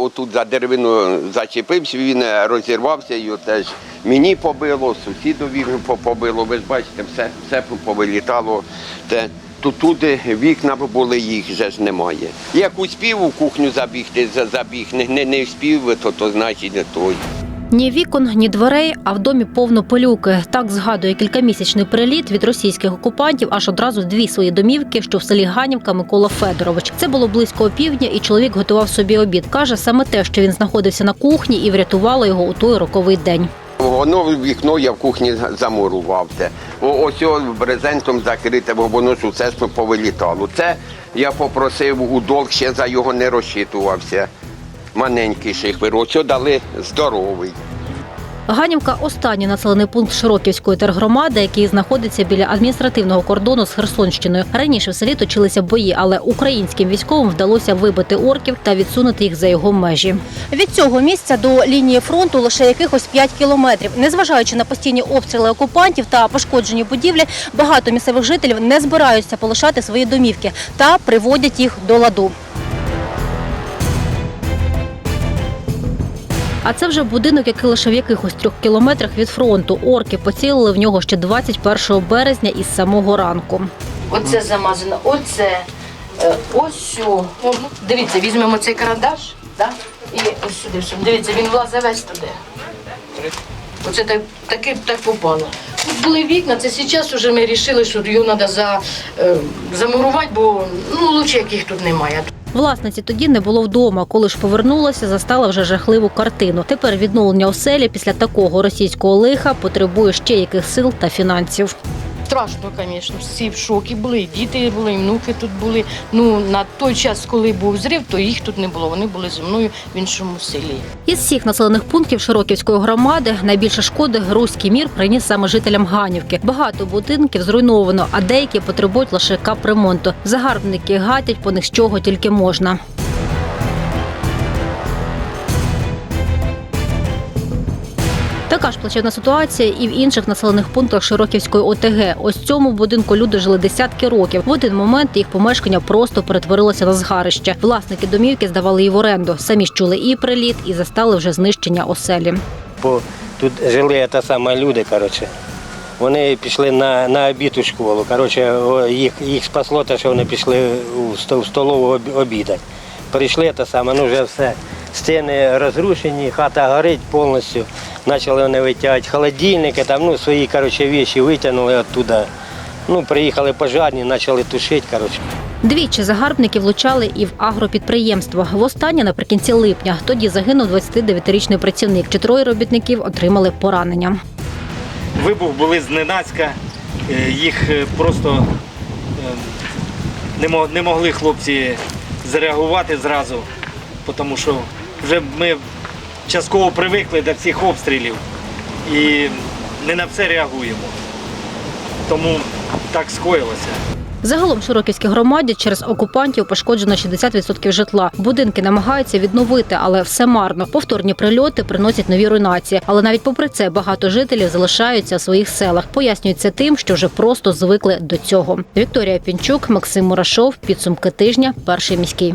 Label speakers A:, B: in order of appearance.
A: отут за деревину зачепився, він е, розірвався, його теж мені побило, сусідові побило. Ви ж бачите, все, все повилітало. Те. Тут вікна були, їх вже ж немає. Як успів у кухню забігти, забіг, не, не, не вспів, то, то значить не той.
B: Ні вікон, ні дверей, а в домі повно пилюки. Так згадує кількамісячний приліт від російських окупантів аж одразу дві свої домівки, що в селі Ганівка Микола Федорович. Це було близько опівдня, і чоловік готував собі обід. Каже, саме те, що він знаходився на кухні, і врятувало його у той роковий день.
A: Воно вікно я в кухні замурував. Те. Ось о брезентом закрите, бо воно ж повилітало. Це я попросив у долг, ще за його не розчитувався. Маленький шихвер. Оце дали здоровий.
B: Ганівка останній населений пункт Широківської тергромади, який знаходиться біля адміністративного кордону з Херсонщиною. Раніше в селі точилися бої, але українським військовим вдалося вибити орків та відсунути їх за його межі. Від цього місця до лінії фронту лише якихось 5 кілометрів. Незважаючи на постійні обстріли окупантів та пошкоджені будівлі, багато місцевих жителів не збираються полишати свої домівки та приводять їх до ладу. А це вже будинок, який лише в якихось трьох кілометрах від фронту. Орки поцілили в нього ще 21 березня із самого ранку.
C: Оце замазано, оце, е, ось. Ну, Дивіться, візьмемо цей карандаш, да? і ось сюди. Дивіться, він влазить весь туди. Оце так, таки так попало. Тут були вікна, це зараз вже ми вирішили, що його треба за, е, замурувати, бо ну, лучше яких тут немає.
B: Власниці тоді не було вдома. Коли ж повернулася, застала вже жахливу картину. Тепер відновлення оселі після такого російського лиха потребує ще яких сил та фінансів.
C: Страшно, звісно, всі в шокі були, діти були, і внуки тут були. Ну, на той час, коли був зрив, то їх тут не було. Вони були зі мною в іншому селі.
B: Із всіх населених пунктів Широківської громади найбільше шкоди руський мір приніс саме жителям Ганівки. Багато будинків зруйновано, а деякі потребують лише капремонту. Загарбники гатять по них з чого тільки можна. Така ж плачевна ситуація і в інших населених пунктах Широківської ОТГ. Ось цьому будинку люди жили десятки років. В один момент їх помешкання просто перетворилося на згарище. Власники домівки здавали її в оренду. Самі ж чули і приліт, і застали вже знищення оселі.
D: Бо тут жили та саме люди, коротше. Вони пішли на, на обід у школу. Коротше, їх, їх спасло те, що вони пішли у, столову об- обідати. Прийшли те саме, ну вже все. Стіни розрушені, хата горить повністю. Почали вони витягати холодильники, там, ну, свої коротше, віші витягнули оттуда. Ну, приїхали пожарні, почали тушити. Коротше.
B: Двічі загарбники влучали і в агропідприємство. Востаннє наприкінці липня. Тоді загинув 29-річний працівник. Чотироє робітників отримали поранення.
E: Вибух були зненацька, е, їх е, просто е, не не могли хлопці зреагувати зразу, тому що вже ми частково привикли до цих обстрілів і не на все реагуємо. Тому так скоїлося.
B: Загалом в Широківській громаді через окупантів пошкоджено 60% житла. Будинки намагаються відновити, але все марно. Повторні прильоти приносять нові руйнації. Але навіть попри це багато жителів залишаються у своїх селах. Пояснюють це тим, що вже просто звикли до цього. Вікторія Пінчук, Максим Мурашов. Підсумки тижня. Перший міський.